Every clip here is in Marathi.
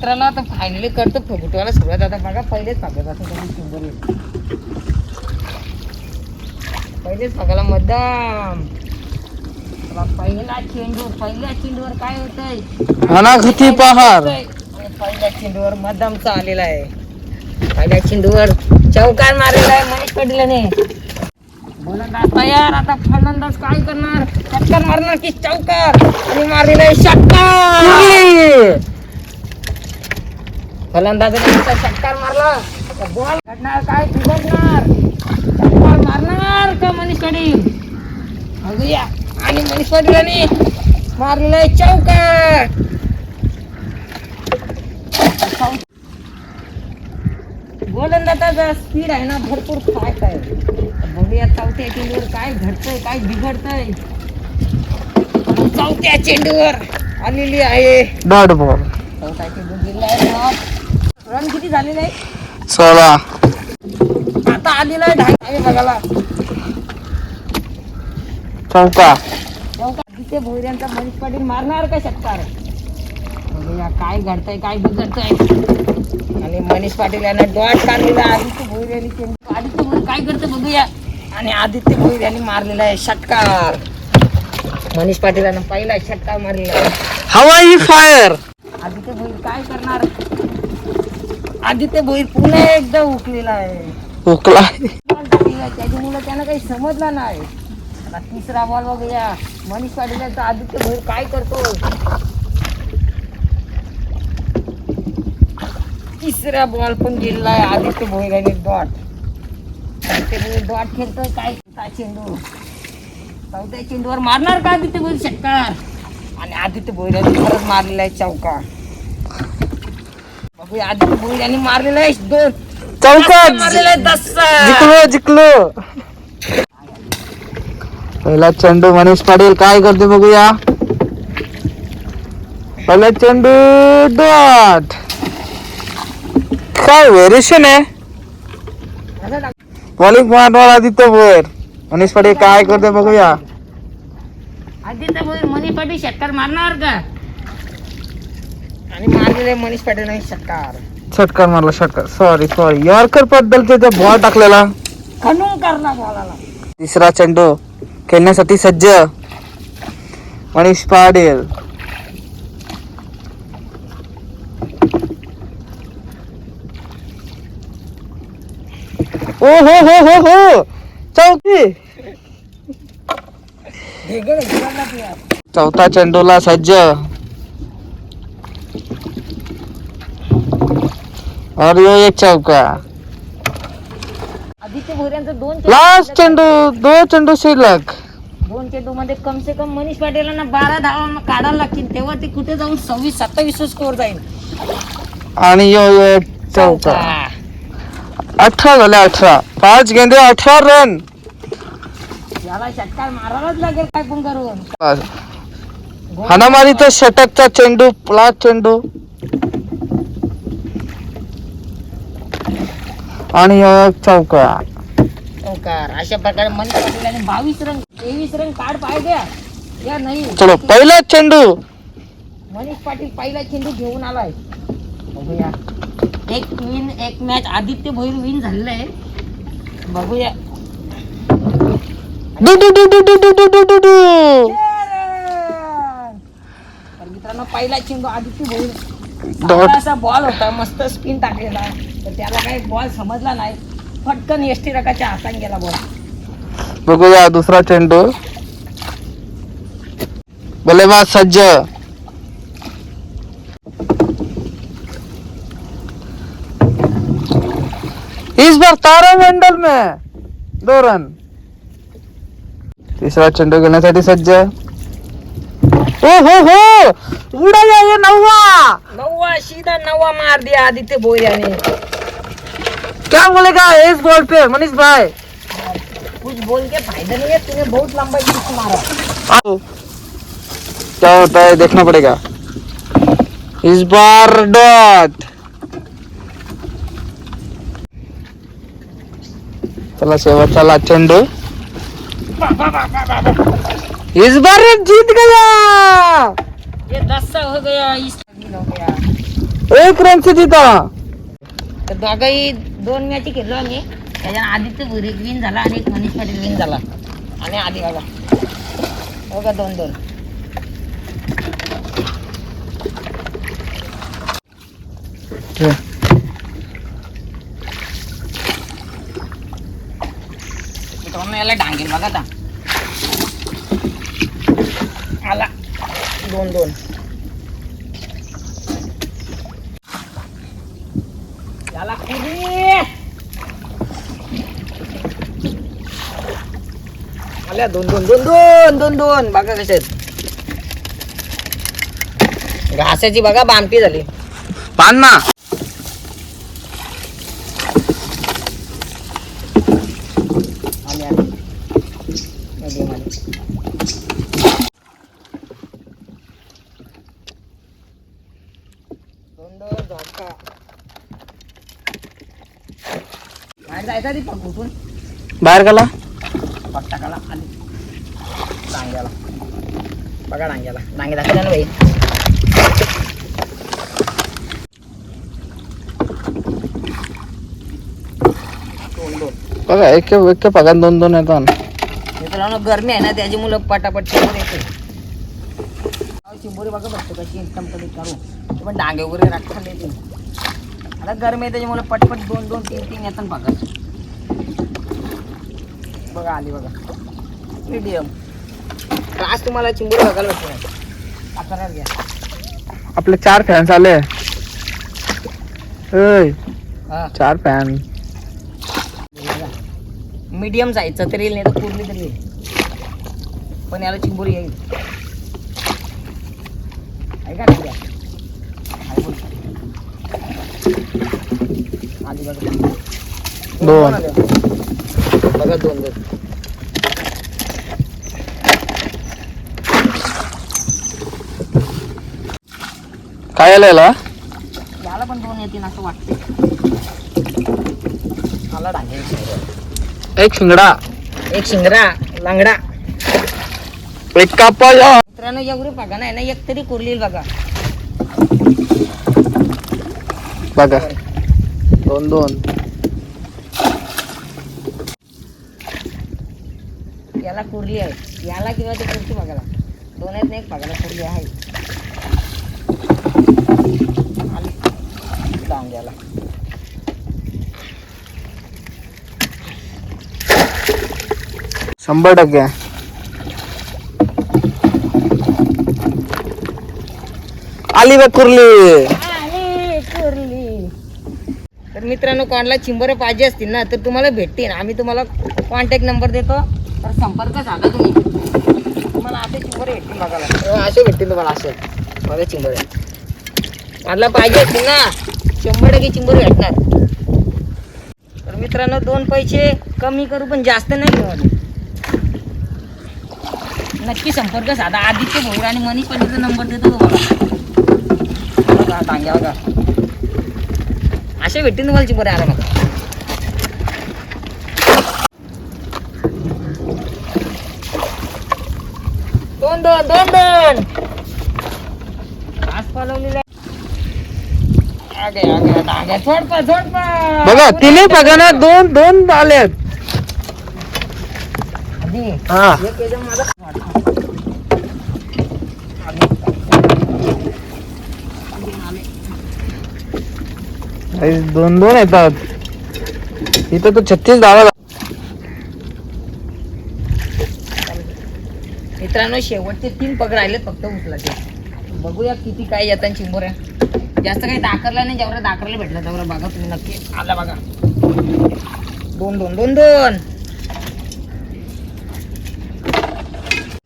मित्रांनो आता फायनली करतो फुगुटवाला सुरुवात. आता बघा पहिलेच फागत आता तुम्ही शंभर. पहिलेच मध्यम चला, पहिला चेंडू पहिल्या चेंडूवर काय होतंय? अनाघती पहार. पहिल्या चेंडूवर मध्यमचा आलेला आहे. पहिल्या चेंडूवर चौकार मारलेला आहे मनीष पडल्याने गोलंदाज तयार आता फलंदाज काय करणार? षटकार मारणार की चौकार? आणि मारलेला आहे षटकार. फलंदाजाने नुसता षटकार मारला. बॉल काढणार काय बिघडणार षटकार मारणार का मनीष पाटील बघूया. आणि मनीष पाटीलाने मारलेला आहे चौकार. गोलंदाजाचा स्पीड आहे ना भरपूर फास्ट आहे. बघूया चौथ्या चेंडूवर काय घडतंय काय बिघडतंय. चौथ्या चेंडूवर आलेली आहे. डॉट बॉल चौथा चेंडू आहे रन किती झालेले आहे सोळा. आता आलेला आहे ढाई आहे बघायला. चौका चौका तिथे भोईऱ्यांचा मनीष पाटील मारणार का षटकार? बघूया काय घडतंय काय बिघडतंय? आणि मनीष पाटील यानं डॉट काढलेला आदित्य भोईर यांनी चेंडू आदित्य भोईर काय करतं बघूया. आणि आदित्य भोईर यांनी मारलेला आहे षटकार. मनीष पाटील यानं पहिला षटकार मारलेला आहे. हवाई फायर. आदित्य भोईर काय करणार? आदित्य भोईर पुन्हा एकदा उकलेला आहे. आहे. त्याच्यामुळं त्यानं काही समजलं नाही. आता तिसरा बॉल बघूया. मनीष पाटील आदित्य भोईर काय करतो? तिसरा बॉल पण गेलेला आहे आदित्य भोईर आणि डॉट. आदित्य भोईर डॉट खेळतोय काय? चौथा चेंडू? चौथ्या चेंडूवर मारणार का आदित्य भोईर षटकार? आणि आदित्य भोईर परत मारलेला आहे चौका. बघूया आदित्य भोईर यांनी मारलेला आहे दोन. चौका मारलेला आहे दस. जिंकलो जिंकलो. पहिला चेंडू मनीष पाटील काय करते बघूया. पहिला चेंडू डॉट. काय व्हेरिएशन आहे. बॉलिंग मारणार आदित्य भोयर मनीष पाटील काय करते बघूया. आदित्य भोईर मनीष पाटील षटकार मारणार का? आणि मारलेले मनीष पाटील नाही षटकार षटकार मारला षटकार सॉरी सॉरी यॉर्कर ते बॉल टाकलेला. खणून करला बॉलाला तिसरा चेंडू खेळण्यासाठी सज्ज मनीष पाटील. ओ हो हो हो हो. चौथी. चौथा चेंडूला सज्ज. और यो एक चौका. आदित्य दोन चेंडू- लास्ट चेंडू दो चेंडू शिल्लक. दोन चेंडू मध्ये कम से कम मनीष पाटीलांना बारा धावा काढायला लागतील. तेव्हा ते कुठे जाऊन सव्वीस सत्तावीस स्कोर जाईल? आणि यो यो एक चौका. अठरा झाले अठरा. पाच गेंदे अठरा रन. याला षटकार मारायलाच लागेल काय पण करून हाणामारी तर षटकचा चेंडू प्लास चेंडू. आणि एक चौका चौकार. अशा प्रकारे मनीष पाटील बावीस रन तेवीस रन काढ पाहिजे. या नाही. चलो पहिला चेंडू. मनीष पाटील पहिला चेंडू घेऊन आलाय. बघूया. एक विन एक मॅच आदित्य भोईर विन झालेलं आहे बघूया. डू डू डू डू डू डू डू डू डू डू तर मित्रांनो पहिला चेंडू आदित्य भोईर. चांगला असा बॉल होता. मस्त स्पिन टाकलेला. तर त्याला काही बॉल समजला नाही. फटकन एस टी रकाच्या हाताने गेला बॉल. बघूया दुसरा चेंडू. बल्लेबाज सज्ज. इस बार तारामंडल में दो रन तिसरा चेंडू घेण्यासाठी सज्ज. ओ हो हो. उडा जाए नववा. नववा सीधा नववा मार दिया आदित्य भोईर याने क्या बोलेगा इस बॉल पे मनीष भाई? कुछ बोल के फ़ायदा नहीं है तूने बहुत लंबा किक मारा। क्या होता है देखना पड़ेगा। इस बार डॉट। चला शेवटचा चेंडू इस बार जीत गया। ये दस हो गया इस हो गया एक रनची तिथं तर दोघंही दोन मॅची खेळलो आम्ही. त्याच्यानं आदित्य भुरी विन झाला आणि एक मनीष पाटील विन झाला. आणि आधी बघा. बघा दोन दोन. याला डांगेल बघा आता. आला. दोन दोन याला कुरी आल्या. दोन दोन दोन दोन दोन दोन. बघा कसे आहेत. घासाची बघा बांपी झाली. पान ना. आले आले. medium आले. दोन दोन झोपका. बाहेर जायचा ती पण कुठून बाहेर गेला पट्टाकाला आली डांग्याला बघा डांग्याला डांगे दाखवला ना दोन बघा एक एक पगार दोन दोन येतात मित्रांनो गरमी आहे ना त्याची मुलं पटापट चिंबोरी येते चिंबोरी बघा बघतो कशी एकदम कधी करू पण डांगे वगैरे राखून येते आता गरमी आहे त्याच्यामुळे पटपट दोन दोन तीन तीन येतात बघा बघा आली बघा. मीडियम आज तुम्हाला चिंबोरी बघायला भेटणार अकरा घ्या. आपले चार फॅन्स आले ऐ, हा. चार फॅन. मीडियम जायचं तरी येईल नाही तर पूर्ण तरी येईल. पण याला चिंबोरी येईल. ऐका ना द्या. आहे बोल. आली बघा. दोन. बघा दोन दोन. काय आलं याला? याला पण दोन येतील असं वाटते आला डांगे एक शिंगडा. एक शिंगरा लांगडा. एक कापाया मित्रांनो एवढी बघा नाही ना एक तरी कुरली बघा. बघा. दोन दोन याला कुरली आहे. याला किंवा ते कुर्ती बघायला. दोन आहेत ना एक बघायला कुरली आहे. आली डांग्याला शंभर टक्के. आली बघ कुरली. तर मित्रांनो कोणाला चिंबर पाहिजे असतील ना तर तुम्हाला भेटतील. आम्ही तुम्हाला कॉन्टॅक्ट नंबर देतो. तर संपर्क साधा तुम्ही. तुम्हाला असे चिंबर भेटतील बघायला. असे भेटतील तुम्हाला असे. बघा चिंबर. मला पाहिजे असतील ना? शंभर टक्के चिंबर भेटणार. तर मित्रांनो दोन पैसे कमी करू पण जास्त नाही घेऊ आम्ही. नक्की संपर्क साधा. आदित्य भोईर आणि मनीष पंडितचा नंबर देतो तुम्हाला. बघा टांग्या बघा. असे भेटतील तुम्हाला चिंबोरे आला मग दोन दोन दोन दोन आज पलवलेला आगे आगे टांग्या सोड पा सोड पा। बघा तिन्ही पगाना दोन दोन आलेत आधी हा. एक एकदम माझा आई, दोन दोन येतात. इथं तो छत्तीस धावा मित्रांनो शेवटचे तीन पग राहिलेत फक्त उचलाचे बघूया किती काय येतात चिंबोऱ्या. जास्त काही दाखरला नाही जेवढं दाखरला भेटलं तेवढं बघा तुम्ही नक्की. आला बघा. दोन दोन दोन दोन.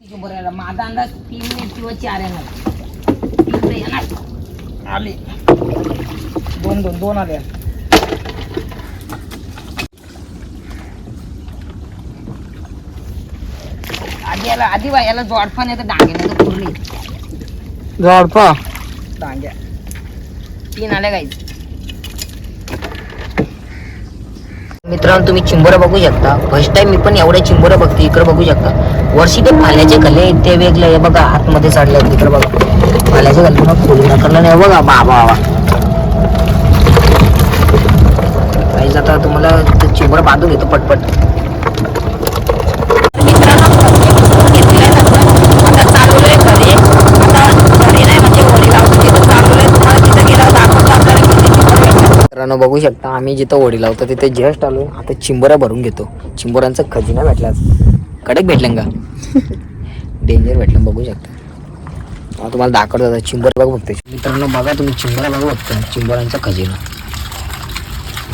चिंबोऱ्याला माझा अंदाज तीन किंवा चार येणार. तीन येणार. आले. दोन दोन दोन आले. याला आधी बा याला जोडपा नाही तर डांगे नाही तर जोडपा? डांग्या तीन आल्या गाईच मित्रांनो तुम्ही चिंबोरा बघू शकता. फर्स्ट टाइम मी पण एवढ्या चिंबोरा बघते इकडे बघू शकता. वर्षी ते पाल्याचे कले ते वेगळे हे बघा आतमध्ये चढले आहेत इकडे बघा. पाल्याचे कले मग खोली नकडलं नाही बघा बाबा बाबा. काही जाता तुम्हाला चिंबोरा बांधून घेतो पटपट. मित्रांनो बघू शकता आम्ही जिथं होडी लावतो तिथे जस्ट आलो. आता चिंबोऱ्या भरून घेतो. चिंबोऱ्यांचा खजिना भेटला. कडक भेटलं का? डेंजर भेटलं. बघू शकता. आता तुम्हाला दाखवतो आता. चिंबर बघा बघतो मित्रांनो बघा तुम्ही चिंबरा बघा बघतो चिंबोऱ्यांचा खजिना.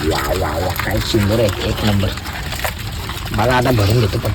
वा वा वा काय चिंबर आहे एक नंबर. मला आता भरून घेतो पण